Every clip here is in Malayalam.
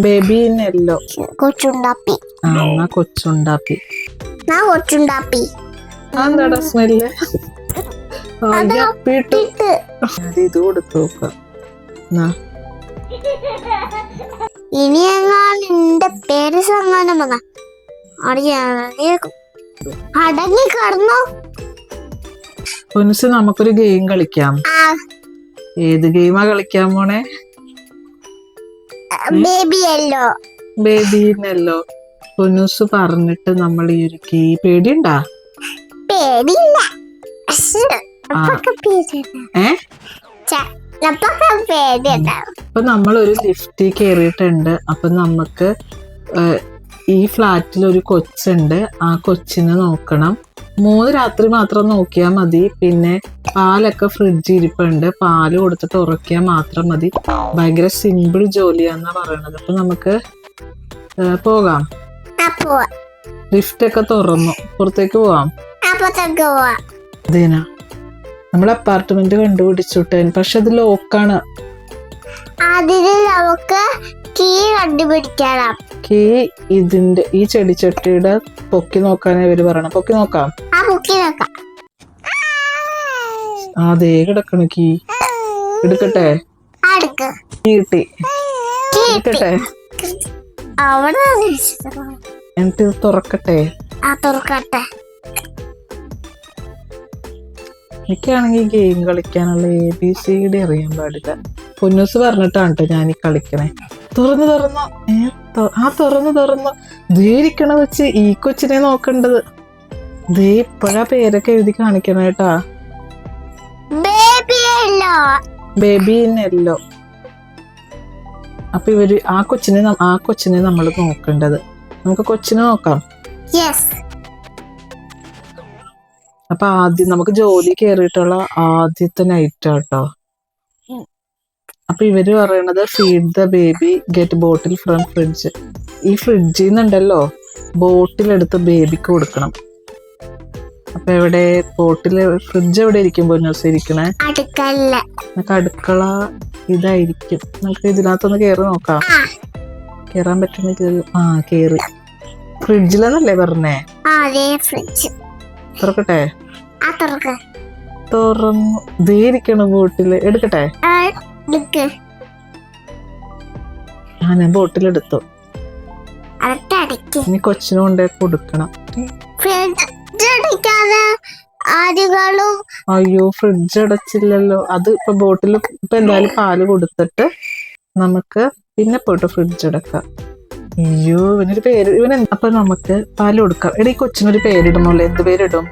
ബേബി നെല്ലോ കൊച്ചുണ്ടാപ്പി. ആ കൊച്ചുണ്ടാപ്പി. ഞാൻ കൊച്ചുണ്ടാപ്പി. എന്താടാ സ്മെല്ല് ഇത് കൊടുത്തു എങ്ങാനും വന്ന. അടങ്ങി കടന്നു. നമുക്കൊരു ഗെയിം കളിക്കാം. ഏത് ഗെയിമാ കളിക്കാൻ പോണേ? ബേബി അല്ലോ ബേബി പറഞ്ഞിട്ട് നമ്മൾ ഈ ഒരു കീ പേടിയുണ്ടാ? പേടിയില്ല. അപ്പൊ നമ്മൾ ഒരു ലിഫ്റ്റിൽ കയറിയിട്ടുണ്ട് അപ്പൊ നമുക്ക് ഈ ഫ്ലാറ്റിൽ ഒരു കൊച്ചുണ്ട്. ആ കൊച്ചിനെ നോക്കണം. മൂന്ന് രാത്രി മാത്രം നോക്കിയാൽ മതി. പിന്നെ പാലൊക്കെ ഫ്രിഡ്ജ് ഇരിപ്പുണ്ട്. പാൽ കൊടുത്തിട്ട് ഉറക്കിയാൽ മാത്രം മതി. ഭയങ്കര സിമ്പിൾ ജോലിയാന്നാ പറയണത്. അപ്പൊ നമുക്ക് പോകാം. ലിഫ്റ്റ് ഒക്കെ തുറന്നു. പുറത്തേക്ക് പോവാം. അതേനാ. നമ്മൾ അപ്പാർട്ട്മെന്റ് കണ്ടുപിടിച്ചുട്ടേൻ പക്ഷെ അത് ലോക്കാണ് അതിന് നമുക്ക് കീ കണ്ടുപിടിക്കണം കീ ഇതിന്റെ ഈ ചെടിച്ചട്ടിയുടെ പൊക്കി നോക്കാനേ ഇവർ പറയണം. പൊക്കി നോക്കാം. ആ പൊക്കി നോക്കാം. ആ ദേ കിടക്കണ കീ. എടുക്കട്ടെ? കിട്ടി. കീ എടുക്കട്ടെ? അവിടെ എന്നിട്ട് ഇത് തുറക്കട്ടെ? ആ തുറക്കട്ടെ. എനിക്കാണെങ്കിൽ ഗെയിം കളിക്കാനുള്ള എ ബി സി ഡി അറിയാൻ പാടില്ല. പൊന്നൂസ് പറഞ്ഞിട്ടാണ് കേട്ടോ ഞാൻ ഈ കളിക്കണേ. തുറന്നു തുറന്നു. ആ തുറന്നു തുറന്നു. ദേരിക്കണ വെച്ച് ഈ കൊച്ചിനെ നോക്കേണ്ടത്. ദേ ഇപ്പോഴാ പേരൊക്കെ എഴുതി കാണിക്കണ കേട്ടാ ബേബി ബേബി നെല്ലോ അപ്പൊ ഇവർ ആ കൊച്ചിനെ ആ കൊച്ചിനെ നമ്മൾ നോക്കേണ്ടത്. നമുക്ക് കൊച്ചിനെ നോക്കാം. അപ്പൊ ആദ്യം നമുക്ക് ജോലി കയറിയിട്ടുള്ള ആദ്യത്തെ നൈറ്റ് ആട്ടോ അപ്പൊ ഇവർ പറയണത് feed the baby get bottle from fridge ഈ ഫ്രിഡ്ജിൽ നിന്നുണ്ടല്ലോ ബോട്ടിൽ എടുത്ത് ബേബിക്ക് കൊടുക്കണം. അപ്പൊ എവിടെ തോട്ടിൽ ഫ്രിഡ്ജ് എവിടെ ഇരിക്കും പൊന്നൂസ് ഇരിക്കണേ? അടുക്കള. നമുക്ക് അടുക്കള ഇതായിരിക്കും. നമുക്ക് ഇതിനകത്തൊന്ന് കേറി നോക്കാം. കേറാൻ പറ്റുന്ന ആ കേറി. ഫ്രിഡ്ജിലെന്നല്ലേ പറഞ്ഞേ? ഫ്രിഡ്ജ് തുറക്കട്ടെ? തുറന്നു. ദേ ഇരിക്കണ ബോട്ടിൽ. എടുക്കട്ടെ? ആ, ഞാൻ ബോട്ടിലെടുത്തു ഇനി കൊച്ചിന് കൊണ്ടേ കൊടുക്കണം. ഫ്രിഡ്ജ് അടയ്ക്കാതെ ആരുകളും അയ്യോ ഫ്രിഡ്ജ് അടച്ചില്ലല്ലോ അത് ഇപ്പൊ ബോട്ടിൽ ഇപ്പൊ എന്തായാലും പാൽ കൊടുത്തിട്ട് നമുക്ക് പിന്നെ പോയിട്ട് ഫ്രിഡ്ജ് അടക്കാം അയ്യോ ഇവനൊരു പേര് ഇവൻ അപ്പൊ നമുക്ക് പാൽ കൊടുക്കാം. എടീ കൊച്ചിനൊരു പേരിടണല്ലോ എന്ത് പേരിടും?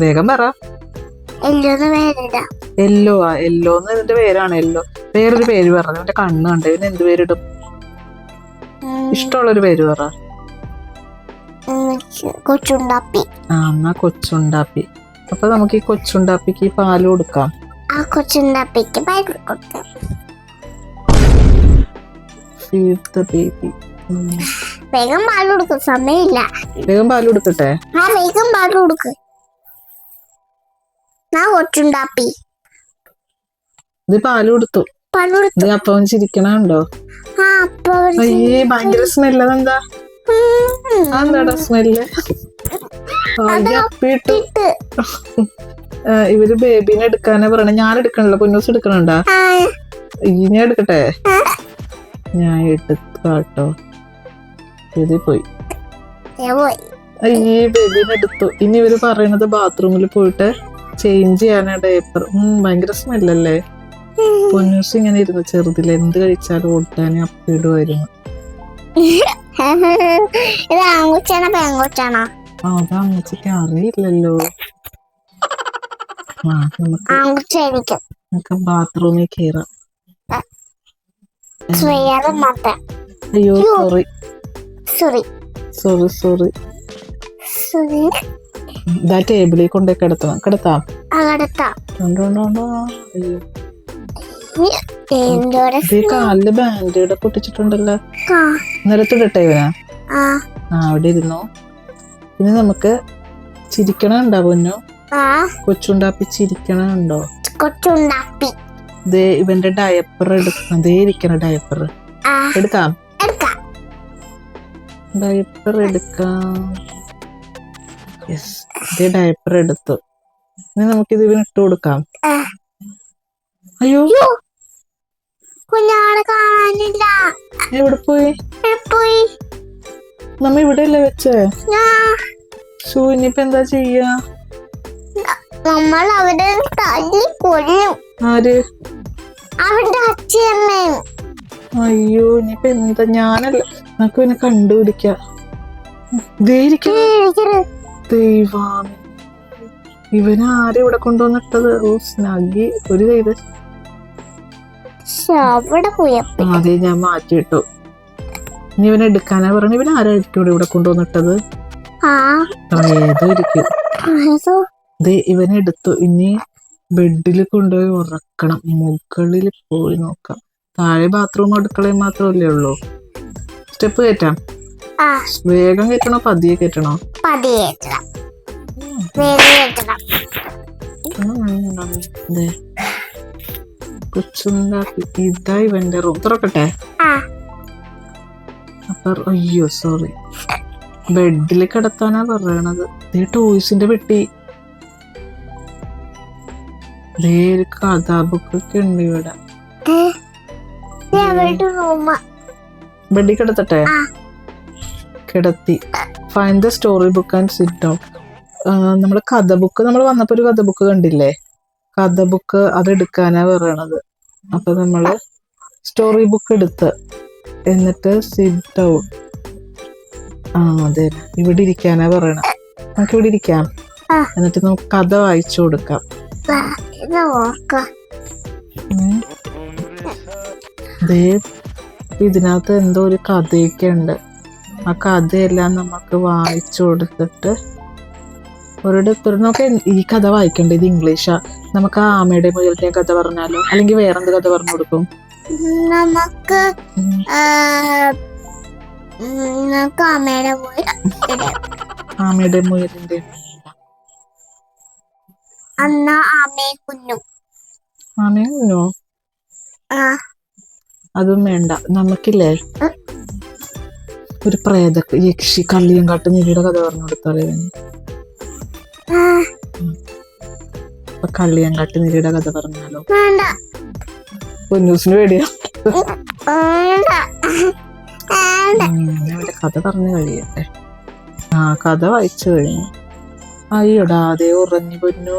വേഗം പറ. എല്ലോന്ന് പേരിടാം. എല്ലോ ആ എല്ലോ എന്ന് ഇതിന്റെ പേരാണ് എല്ലോ. വേറൊരു പേര് പറഞ്ഞു അവന്റെ കണ്ണ് കണ്ട്? ഇവന് എന്ത് പേരിടും? ഇഷ്ടമുള്ളൊരു പേര് പറ. കൊച്ചുണ്ടാപ്പി. ആ എന്നാ കൊച്ചുണ്ടാപ്പി. അപ്പൊ നമുക്ക് ഈ കൊച്ചുണ്ടാപ്പിക്ക് ഈ പാൽ കൊടുക്കാം. ആ കൊച്ചുണ്ടാപ്പിക്ക് പാൽ കൊടുക്കാം. ബേബി. വേഗം പാൽ കൊടുക്കും സമയമില്ല. വേഗം പാൽ കൊടുക്കട്ടെ? ആ വേഗം പാൽ കൊടുക്ക്. ഞാൻ കൊച്ചുണ്ടാപ്പി. ഇത് പാൽ കൊടുത്തു. പാൽ കൊടുത്തു. അപ്പം ചിരിക്കണുണ്ടോ ആ അപ്പൊ ഭയങ്കര സ്മെല്ല് അതെന്താ? അതെന്താടാ സ്മെല്ല്. ഇട്ട് ഇവർ ബേബിനെ എടുക്കാനാ പറയണേ. ഞാൻ എടുക്കണല്ലോ. പൊന്നൂസ് എടുക്കണുണ്ടാ? ഇനി എടുക്കട്ടെ? ഞാൻ എടുക്കാട്ടോ. ഇത് പോയി. ഈ ബേബീനെ എടുത്തു. ഇനി ഇവർ പറയണത് ബാത്റൂമിൽ പോയിട്ട് ചേഞ്ച് ചെയ്യാനാ ഡേപ്പർ ഭയങ്കര സ്മെല്ലല്ലേ? പൊന്നൂസ് ഇങ്ങനെ ഇരുന്നു. ചെറുതിൽ എന്ത് കഴിച്ചാലും ഓട്ടാനും അപ്പിടുമായിരുന്നു ഇത് ആൺകുച്ചാണോ പെൺകുച്ചാണോ ആ അത് അമ്മച്ചിക്ക് അറിയില്ലല്ലോ. നമുക്ക് ആൺകുച്ചായിരിക്കും നമുക്ക് ബാത്റൂമിൽ കയറാം അയ്യോ sorry. Sorry. Sorry sorry. Sorry. ഇതാ ടേബിളിൽ കൊണ്ടേ കിടത്തണം. കിടത്താം. കിടത്താം. ഉണ്ടോ, ഉണ്ടോ, ഉണ്ടോ. അയ്യോ. കാലിൽ ബാൻഡേഡ് പൊട്ടിച്ചിട്ടുണ്ടല്ലോ. നിലത്തിടട്ടെ ഇവനാ? ആ. അവിടെ ഇരുന്നു. ഇനി നമുക്ക് ചിരിക്കണുണ്ടോ പൊന്നു? കൊച്ചുണ്ടാപ്പി ചിരിക്കണുണ്ടോ? കൊച്ചുണ്ടാപ്പി. ദേ ഇവന്റെ ഡയപ്പർ എടുക്കണം ദേ ഇരിക്കണ ഡയപ്പർ എടുക്കാം. ഡയപ്പർ എടുക്കാം. യെസ് ഡയപ്പർ എടുത്തു. ഇനി നമുക്കിത് ഇവന് ഇട്ട് കൊടുക്കാം. അയ്യോ. കുഞ്ഞാളെ കാണാനില്ല. എവിടെ പോയി? പോയി? നമ്മ ഇവിടെ അല്ലേ വെച്ചേ ഇനിയിപ്പോ എന്താ ചെയ്യാ? നമ്മൾ അവിടെ തല്ലി കൊല്ലും ആര്? അവന്റെ അച്ഛയമ്മയും. അയ്യോ ഇനിയിപ്പോ എന്താ? ഞാനല്ല. നമുക്ക് പിന്നെ കണ്ടുപിടിക്കാം. ദേ ഇരിക്കുന്നു. ദൈവമേ. ഇവന് ആരും ഇവിടെ കൊണ്ടുവന്നിട്ടത്? ഓ സ്നഗി ഒരു അവിടെ പോയപ്പോ അതെ ഞാൻ മാറ്റിയിട്ടു. ഇനി ഇവനെ എടുക്കാനാ പറഞ്ഞു. ഇവൻ ആരായിരിക്കും ഇവിടെ കൊണ്ടുവന്നിട്ടത്? ആ. അതോ ദേ ഇവനെ എടുത്തു. ഇനി ബെഡിൽ കൊണ്ടുപോയി ഉറക്കണം. മുകളിൽ പോയി നോക്കാം. താഴെ ബാത്റൂം അടുക്കളയും മാത്രമല്ലേ ഉള്ളൂ. സ്റ്റെപ്പ് കയറ്റാം. വേഗം കയറ്റണോ? പതിയെ കയറ്റണോ? വേഗം ദേ. കൊച്ചുണ്ടാക്കി ഇതാ ഇവന്റെ റൂം തുറക്കട്ടെ? അപ്പൊ അയ്യോ സോറി ബെഡിൽ കിടത്താനാ പറയണത്. ദേ ടോയ്സിന്റെ പെട്ടി. ദേ ഒരു കഥാ ബുക്കൊക്കെ ഉണ്ട് ഇവിടെ. ബെഡിൽ കിടത്തട്ടെ. കിടത്തി. Find the story book and sit down നമ്മുടെ കഥ ബുക്ക് നമ്മൾ വന്നപ്പോ ഒരു കഥ ബുക്ക് കണ്ടില്ലേ? കഥ ബുക്ക് അതെടുക്കാനാ പറയണത്. അപ്പൊ നമ്മൾ സ്റ്റോറി ബുക്ക് എടുത്ത് എന്നിട്ട് സിറ്റ് ഡൗൺ ആ അതെ. ഇവിടെ ഇരിക്കാനാ പറയണത് നമുക്ക് ഇവിടെ ഇരിക്കാം. എന്നിട്ട് നമുക്ക് കഥ വായിച്ചു കൊടുക്കാം. ദേ ഇതിനകത്ത് എന്തോ ഒരു കഥയൊക്കെ ഉണ്ട്. ആ കഥയെല്ലാം നമുക്ക് വായിച്ചു കൊടുത്തിട്ട് എന്ത് ഈ കഥ വായിക്കണ്ട? ഇത് ഇംഗ്ലീഷാ. നമുക്ക് ആ ആമയുടെ മുയലിന്റെ കഥ പറഞ്ഞാലോ? അല്ലെങ്കിൽ വേറെന്ത് കഥ പറഞ്ഞു കൊടുക്കും? നമുക്ക് നമുക്ക് അമ്മയുടെ ആമയുടെ മുയലിന്റെ അന്ന കുഞ്ഞും ആമയോ അതും വേണ്ട. നമുക്കില്ലേ ഒരു പ്രേത യക്ഷി കള്ളിയും കാട്ട് നിരയുടെ കഥ പറഞ്ഞു കൊടുത്താലേ അപ്പൊ കള്ളിയങ്കാട്ട് നീലിയുടെ കഥ പറഞ്ഞാലോ? പൊന്നൂസിന് പേടിയാ. വേണ്ട. വേണ്ട. ഞാൻ അവന്റെ കഥ പറഞ്ഞു കഴിയട്ടെ. ആ കഥ വായിച്ചു കഴിഞ്ഞു. അയ്യോടാ അതേ ഉറങ്ങി പൊന്നു.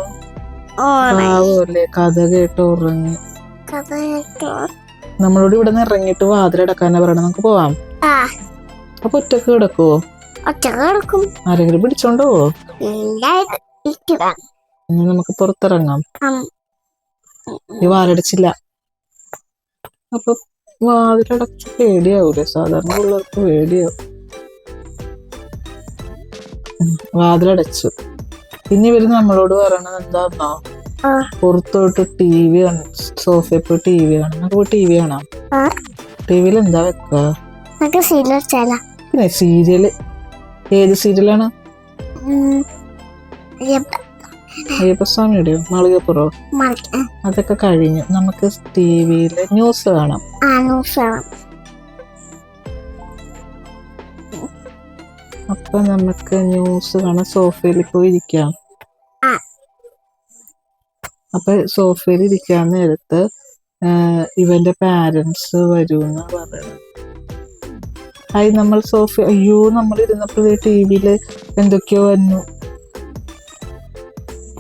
പാവല്ലേ കഥ കേട്ട് ഉറങ്ങി. നമ്മളോട് ഇവിടെ നിന്ന് ഇറങ്ങിയിട്ട് വാതിലടക്കാനാ പറയണം നമുക്ക് പോവാം. അപ്പൊ ഒറ്റയ്ക്ക് കിടക്കുവോ? കിടക്കും. ആരെങ്കിലും പിടിച്ചോണ്ടോ? ഇനി നമുക്ക് പുറത്തിറങ്ങാം. ഈ വാലടച്ചില്ല. അപ്പൊ വാതിലടച്ച് പേടിയാവൂലേ? സാധാരണ പിള്ളേർക്ക് പേടിയാവും. വാതിലടച്ചു. ഇനി ഇവർ നമ്മളോട് പറയണത് എന്താന്നോ? പുറത്തോട്ട് ടി വി സോഫയിൽ പോയി ടി വി കാണും നമുക്ക് പോയി ടി വി കാണാം. ആ. ടി വിയിൽ എന്താ വെക്കുക? പിന്നെ സീരിയൽ. ഏത് സീരിയലാണ്? അയ്യപ്പസ്വാമിയുടെയോ മാളികപ്പുറോ? അതൊക്കെ കഴിഞ്ഞു. നമുക്ക് ടി വിയിൽ ന്യൂസ് കാണാം. അപ്പൊ നമുക്ക് ന്യൂസ് കാണാൻ സോഫയിൽ പോയി ഇരിക്കാം. അപ്പൊ സോഫയിൽ ഇരിക്കാൻ നേരത്ത് ഇവന്റെ പാരന്റ്സ് വരൂന്ന് പറയണം ആയി നമ്മൾ സോഫ അയ്യോ നമ്മൾ ഇരുന്നപ്പോഴേ ടി വിയിൽ എന്തൊക്കെയോ വന്നു.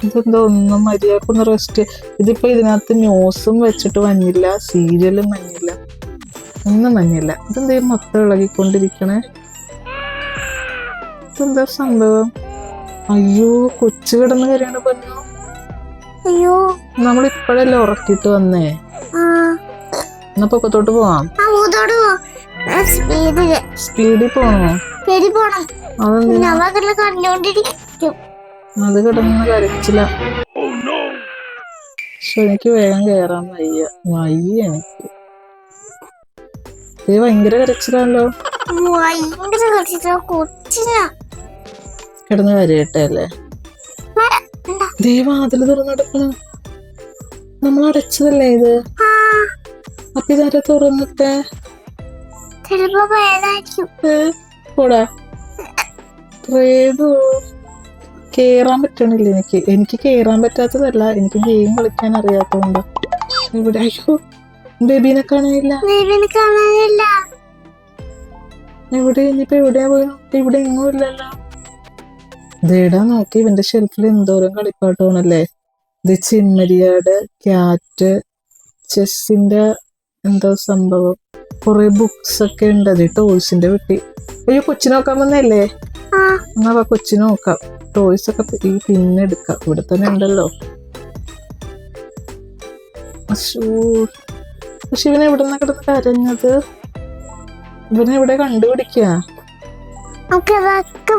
ഇതെന്തോ ഒന്നും മര്യാദക്കൊന്ന് റെസ്റ്റ് ഇതിപ്പോ ഇതിനകത്ത് ന്യൂസും വെച്ചിട്ട് വന്നില്ല സീരിയലും വന്നില്ല ഒന്നും വന്നില്ല ഇതെന്തേ മൊത്തം ഇളകിക്കൊണ്ടിരിക്കണേ? ഇതെന്താ സംഭവം? അയ്യോ കൊച്ചു കിടന്ന് കരയാണ് പറഞ്ഞു അയ്യോ. നമ്മൾ ഇപ്പോഴല്ലേ ഉറക്കിട്ട് വന്നേ എന്നാ പൊക്കത്തോട്ട് പോവാം. സ്പീഡിൽ സ്പീഡിൽ പോണോ? സ്പീഡിൽ പോണം. ഞമ്മക്കെല്ലാം കണ്ടോണ്ടിരിക്കും. അത് കിടന്ന് കരച്ചില്ല പക്ഷെ എനിക്ക് വേഗം കയറാൻ വയ്യ. വയ്യ എനിക്ക്. ഇത് ഭയങ്കര കരച്ചിലാണല്ലോ. ഭയങ്കര കളിച്ചിട്ട് കൊച്ചിനാ. കിടന്ന് കരയട്ടെ അല്ലേ? ദൈവാതിൽ തുറന്നെടുക്കണ നമ്മൾ അടച്ചതല്ലേ ഇത്? അപ്പൊ ഇതാരെ തുറന്നിട്ടെ? ചിലപ്പോ ഏ, പോടാ. ഏതോ കേറാൻ പറ്റണില്ല എനിക്ക്. എനിക്ക് കേറാൻ പറ്റാത്തതല്ല. എനിക്ക് ഗെയിം കളിക്കാൻ അറിയാത്തതുകൊണ്ട് ഇവിടെ അയ്യോ ബേബീനെ കാണാനില്ല? ബേബിനെ കാണാനില്ല. എവിടെ? ഇനിയിപ്പോ എവിടെയാ പോയി? ഇവിടെ എങ്ങും ഇല്ലല്ലോ. ദേടാ നോക്കി. ഇവന്റെ ഷെൽഫിൽ എന്തോരം കളിപ്പാട്ടമാണല്ലേ? ഇത് ചിമ്മരിയാട് ക്യാറ്റ് ചെസ്സിന്റെ എന്തോ സംഭവം. കുറെ ബുക്സ് ഒക്കെ ഉണ്ട്. അത് ടോയ്സിന്റെ വെട്ടി അയ്യോ കൊച്ചിനെ നോക്കാൻ വന്നല്ലേ എന്നാ കൊച്ചു നോക്കാം. ടോയ്സ് ഒക്കെ ഈ പിന്നെ എടുക്കാം. ഇവിടെ തന്നെ ഉണ്ടല്ലോ. പക്ഷെ ഇവനെ എവിടെ നിന്നാ കിടന്ന് കരഞ്ഞത്? ഇവനെ എവിടെ കണ്ടുപിടിക്കാം?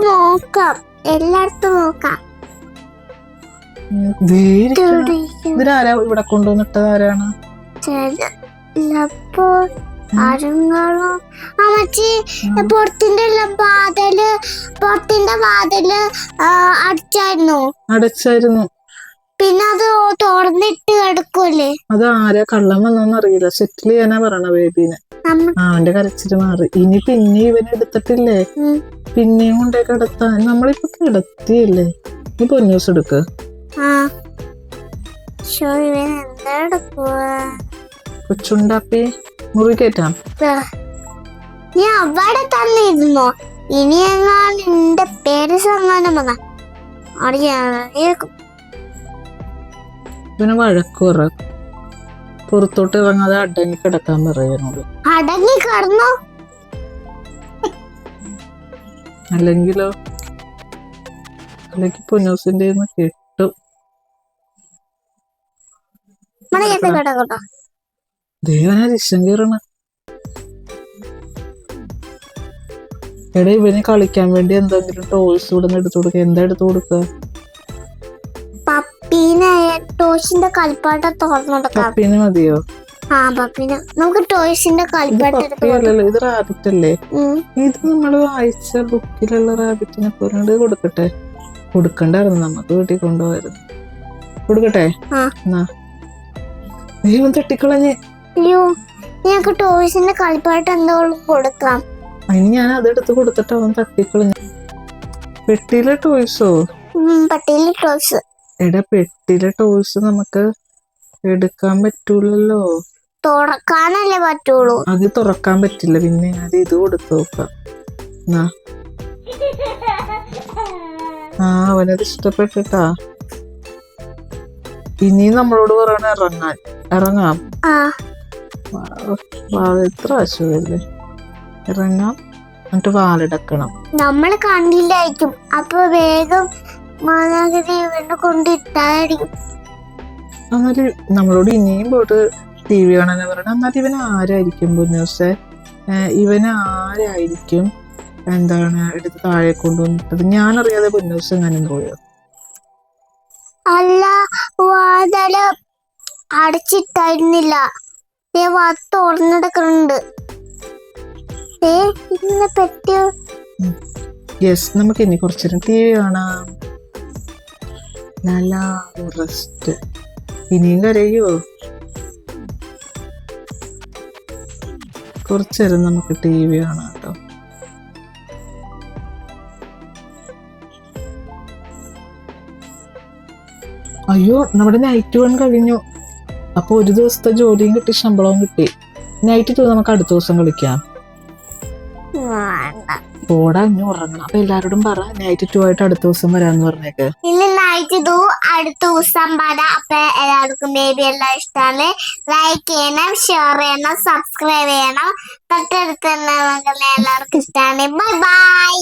നോക്കാം. എല്ലായിടത്തും നോക്കാം. ഇവിടെ ഇതിനാരാ ഇവിടെ കൊണ്ടുവന്നിട്ടത് ആരാണ്? ആരുങ്ങളോ അമ്മച്ചി പുറത്തിന്റെ വാതിൽ പുറത്തിന്റെ വാതിൽ അടിച്ചായിരുന്നു. അടച്ചായിരുന്നു. പിന്നെ അത് തുറന്നിട്ട് കിടക്കൂലേ അത് ആരാ കള്ളം വന്നോന്ന് അറിയില്ല. സെറ്റിൽ ചെയ്യാനാ പറയണ ബേബീനെ. അവന്റെ കരച്ചിൽ മാറി. ഇനി പിന്നെ ഇവനെ എടുത്തിട്ടില്ലേ? പിന്നെയും കൊണ്ടേ കിടത്താൻ. നമ്മളിപ്പോ കിടത്തിയല്ലേ? നീ പൊന്നൂസ് എടുക്ക്. കൊച്ചുണ്ടാപ്പി മുറി കയറ്റാം നീ അവിടെ തന്നെ ഇരുന്നോ ഇനി എങ്ങാനും നിന്റെ പേര് വന്ന. അറിയാം ഇവന് വഴക്കുറ പുറത്തോട്ട് ഇറങ്ങാതെ അടങ്ങി കിടക്കാൻ പറയുന്നത്. അടങ്ങി കിടന്നോ? അല്ലെങ്കിലോ? അല്ലെങ്കിൽ പൊന്നൂസിന്റെ കേട്ടു. കിട്ടും മണിയത്തെ കിടക്കട്ടോ ദേവന ദിശം കയറണ. എടാ ഇവന് കളിക്കാൻ വേണ്ടി എന്തെങ്കിലും ടോയ്സ് ഇവിടെ നിന്ന് എടുത്തു കൊടുക്കുക എന്താ എടുത്തു കൊടുക്കുക പപ്പീനെ ടോയ്സിന്റെ കളിപ്പാട്ടം തുറന്നെടുക്കാം പപ്പീന് മതിയോ? ആ പപ്പീനെ. നമുക്ക് ടോയ്സിന്റെ ഇത് കളിപ്പാട്ടം റാബിറ്റ് അല്ലേ? ഇത് നമ്മൾ വായിച്ച ബുക്കിലുള്ള റാബിറ്റിനെ പോലെ കൊടുക്കട്ടെ. കൊടുക്കണ്ടായിരുന്നു നമുക്ക് വീട്ടിൽ കൊണ്ടുപോയിരുന്നു കൊടുക്കട്ടെ? നീ. ഒന്ന് തട്ടിക്കളഞ്ഞ്. ഞങ്ങൾക്ക് ടോയ്സിന്റെ കളിപ്പാട്ടം എന്തോളം കൊടുക്കാം. അതിന് ഞാൻ അതെടുത്ത് കൊടുത്തിട്ട് അവൻ തട്ടിക്കളഞ്ഞു. പെട്ടിയിലെ ടോയ്സോ? പട്ടിയിലെ ടോയ്സ്. എടാ പെട്ടിയിലെ ടോയ്സ് നമുക്ക് എടുക്കാൻ പറ്റൂലല്ലോ. തുറക്കാനല്ലേ പറ്റുള്ളൂ. അത് തുറക്കാൻ പറ്റില്ല. പിന്നെ ഞാൻ ഇത് കൊടുത്തു നോക്കാം. ആ അവനത് ഇഷ്ടപ്പെട്ടിട്ടാ. ഇനി നമ്മളോട് പറയണ ഇറങ്ങാൻ. ഇറങ്ങാം. എത്ര ആശുവല്ലേ ഇറങ്ങാം. എന്നിട്ട് വാലടക്കണം നമ്മൾ കണ്ടില്ലായിരിക്കും. അപ്പൊ വേഗം മാനാഗിരി ഇവനെ കൊണ്ടിട്ടായിരിക്കും എന്നാൽ നമ്മളോട് ഇനിയും പോയിട്ട് ടി വി കാണാൻ പറയണം. എന്നാൽ ഇവൻ ആരായിരിക്കും പൊന്നൂസെ? ഇവൻ ആരായിരിക്കും? എന്താണ് എടുത്ത് താഴെ കൊണ്ടുവന്നിട്ടത്? ഞാനറിയാതെ പൊന്നൂസ് എങ്ങാനും പോയോ? അല്ല വാതല അടച്ചിട്ടായിരുന്നില്ല. ദേ വാത്ത് തുറന്നെടുക്കുന്നുണ്ട്. ഏ ഇന്ന് പറ്റിയ യെസ് നമുക്ക് ഇനി കുറച്ചു നേരം ടി വി കാണാം. നല്ല റെസ്റ്റ് ഇനിയും കരയോ? കുറച്ചു നേരം നമുക്ക് ടി വി കാണാം കേട്ടോ. അയ്യോ നമ്മുടെ നൈറ്റ് വൺ കഴിഞ്ഞു. അപ്പൊ ഒരു ദിവസത്തെ ജോലിയും കിട്ടി ശമ്പളവും കിട്ടി. നൈറ്റ് ടു നമുക്ക് അടുത്ത ദിവസം കളിക്കാം. പോടാ ഇനി ഉറങ്ങണം. അപ്പൊ എല്ലാരോടും പറ നൈറ്റ് ടു ആയിട്ട് അടുത്ത ദിവസം വരാന്ന് പറഞ്ഞേക്ക്. ഇന്ന് നൈറ്റ് ഇതു അടുത്ത ദിവസം വരാം അപ്പൊ എല്ലാവർക്കും ബേബി എല്ലാം ഇഷ്ടമാണ് ലൈക്ക് ചെയ്യണം ഷെയർ ചെയ്യണം സബ്സ്ക്രൈബ് ചെയ്യണം. തൊട്ടടുത്ത് എല്ലാവർക്കും ഇഷ്ടമാണ് ബൈ ബൈ